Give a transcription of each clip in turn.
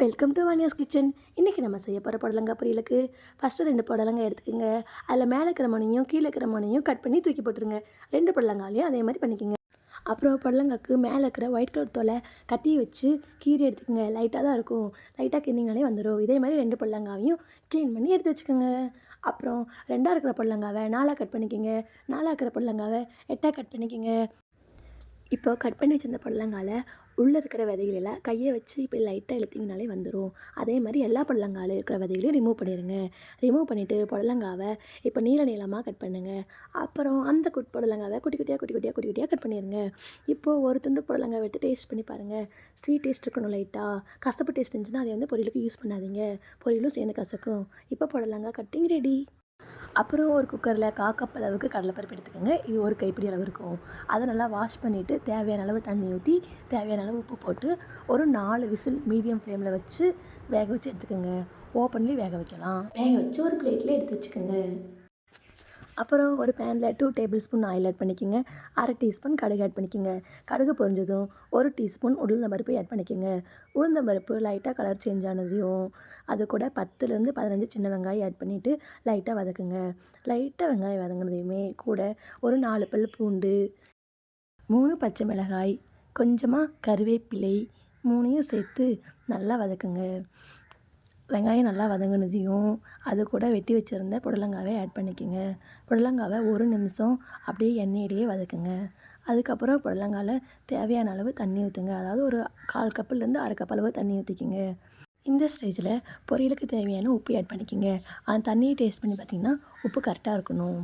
Welcome to வானியாஸ் kitchen இன்றைக்கி நம்ம செய்ய போகிற புடலங்கா பொரியலுக்கு ஃபஸ்ட்டு ரெண்டு புடலங்காய் எடுத்துக்கோங்க. அதில் மேலே இருக்கிற மணியும் கீழே இருக்கிற மணியும் கட் பண்ணி தூக்கி போட்டுருங்க. ரெண்டு புடலங்காலையும் அதே மாதிரி பண்ணிக்கோங்க. அப்புறம் புடலங்காக்கு மேலே இருக்கிற ஒயிட் கலர் தோலை கத்தியை வச்சு கீரி எடுத்துக்கோங்க. லைட்டாக தான் இருக்கும். லைட்டாக கிண்டிங்கனாலே வந்துடும் இதே மாதிரி ரெண்டு புடலங்காவையும் க்ளீன் பண்ணி எடுத்து வச்சுக்கோங்க. அப்புறம் ரெண்டாக இருக்கிற புடலங்காவை நாலாக கட் பண்ணிக்கோங்க. நாலாக இருக்கிற புடலங்காவை எட்டாக கட் பண்ணிக்கோங்க. இப்போ கட் பண்ணி வச்சிருந்த புடலங்கால உள்ளே இருக்கிற விதைகளெல்லாம் கையை வச்சு இப்படி லைட்டாக இழுத்திங்கனாலே வந்துடும் அதே மாதிரி எல்லா புடலங்கால இருக்கிற விதைகளையும் ரிமூவ் பண்ணிடுங்க ரிமூவ் பண்ணிவிட்டு புடலங்காவை இப்போ நீள நீளமாக கட் பண்ணுங்கள் அப்புறம் அந்த குட் புடலங்காவை குட்டி குட்டியாக குட்டி குட்டியாக குட்டி குட்டியாக கட் பண்ணிடுங்க இப்போது ஒரு துண்டு புடலங்காவை எடுத்து டேஸ்ட் பண்ணி பாருங்கள் ஸ்வீட் டேஸ்ட் இருக்கணும் லைட்டாக கசப்பு டேஸ்ட் இருந்துச்சுன்னா அதை வந்து பொரியலுக்கு யூஸ் பண்ணாதீங்க. பொரியலும் சேர்ந்து கசக்கும். இப்போ புடலங்காய் கட்டிங் ரெடி அப்புறம் ஒரு குக்கரில் காக்கப்பளவுக்கு அளவுக்கு கடலைப்பருப்பு எடுத்துக்கோங்க. இது ஒரு கைப்பிடி அளவு இருக்கும் அதை நல்லா வாஷ் பண்ணிவிட்டு தேவையான அளவு தண்ணி ஊற்றி தேவையான அளவு உப்பு போட்டு ஒரு நாலு விசில் மீடியம் ஃப்ளேமில் வச்சு வேக வச்சு எடுத்துக்கோங்க. ஓப்பன்லேயும் வேக வைக்கலாம். வேக வச்சு ஒரு பிளேட்டில் எடுத்து வச்சுக்கோங்க. அப்புறம் ஒரு பேனில் two tablespoon oil add பண்ணிக்கோங்க. அரை டீஸ்பூன் கடுகு ஆட் பண்ணிக்கோங்க. கடுகு பொரிஞ்சதும் ஒரு டீஸ்பூன் உளுந்த பருப்பு ஆட் பண்ணிக்கோங்க. உளுந்த பருப்பு லைட்டாக கலர் சேஞ்ச் ஆனதையும் அது கூட பத்துலேருந்து பதினஞ்சு சின்ன வெங்காயம் ஆட் பண்ணிவிட்டு லைட்டாக வதக்குங்க. லைட்டாக வெங்காயம் வதங்கினதையுமே கூட ஒரு நாலு பல் பூண்டு மூணு பச்சை மிளகாய் கொஞ்சமாக கருவேப்பிலை மூணையும் சேர்த்து நல்லா வதக்குங்க. வெங்காயம் நல்லா வதங்கினதையும் அது கூட வெட்டி வச்சுருந்த புடலங்காவை ஆட் பண்ணிக்கோங்க. புடலங்காவை ஒரு நிமிஷம் அப்படியே எண்ணெயிலேயே வதக்குங்க. அதுக்கப்புறம் புடலங்காவில் தேவையான அளவு தண்ணி ஊற்றுங்க அதாவது ஒரு கால் கப்புலேருந்து அரை கப் அளவு தண்ணி ஊற்றிக்கிங்க இந்த ஸ்டேஜில் பொரியலுக்கு தேவையான உப்பு ஆட் பண்ணிக்கோங்க. அந்த தண்ணியை டேஸ்ட் பண்ணி பார்த்திங்கன்னா உப்பு கரெக்டாக இருக்கணும்.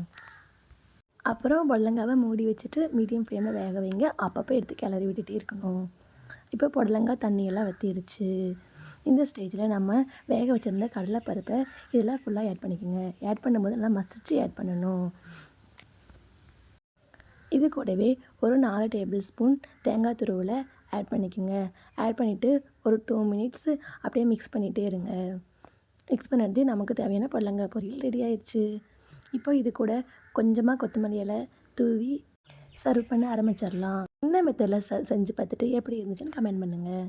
அப்புறம் புடலங்காவை மூடி வச்சுட்டு மீடியம் ஃப்ளேமில் வேக வைங்க. அப்பப்போ எடுத்து கிளறி விட்டுட்டே இருக்கணும். இப்போ புடலங்காய் தண்ணியெல்லாம் வற்றிருச்சு இந்த ஸ்டேஜில் நம்ம வேக வச்சுருந்த கடலைப்பருப்பை இதில் ஃபுல்லாக ஆட் பண்ணிக்கோங்க. ஆட் பண்ணும்போது நல்லா மசிச்சு ஆட் பண்ணணும். இது கூடவே ஒரு நாலு டேபிள் ஸ்பூன் தேங்காய் துருவில் ஆட் பண்ணிக்கோங்க. ஆட் பண்ணிவிட்டு ஒரு டூ மினிட்ஸு அப்படியே மிக்ஸ் பண்ணிகிட்டே இருங்க. மிக்ஸ் பண்ணுறது நமக்கு தேவையான பொருளங்க பொரியல் ரெடி ஆயிடுச்சு இப்போ இது கூட கொஞ்சமாக கொத்தமல்லி இலை தூவி சர்வ் பண்ண ஆரம்பிச்சிடலாம். இந்த மெத்தடில் செஞ்சு பார்த்துட்டு எப்படி இருந்துச்சுன்னு கமெண்ட் பண்ணுங்கள்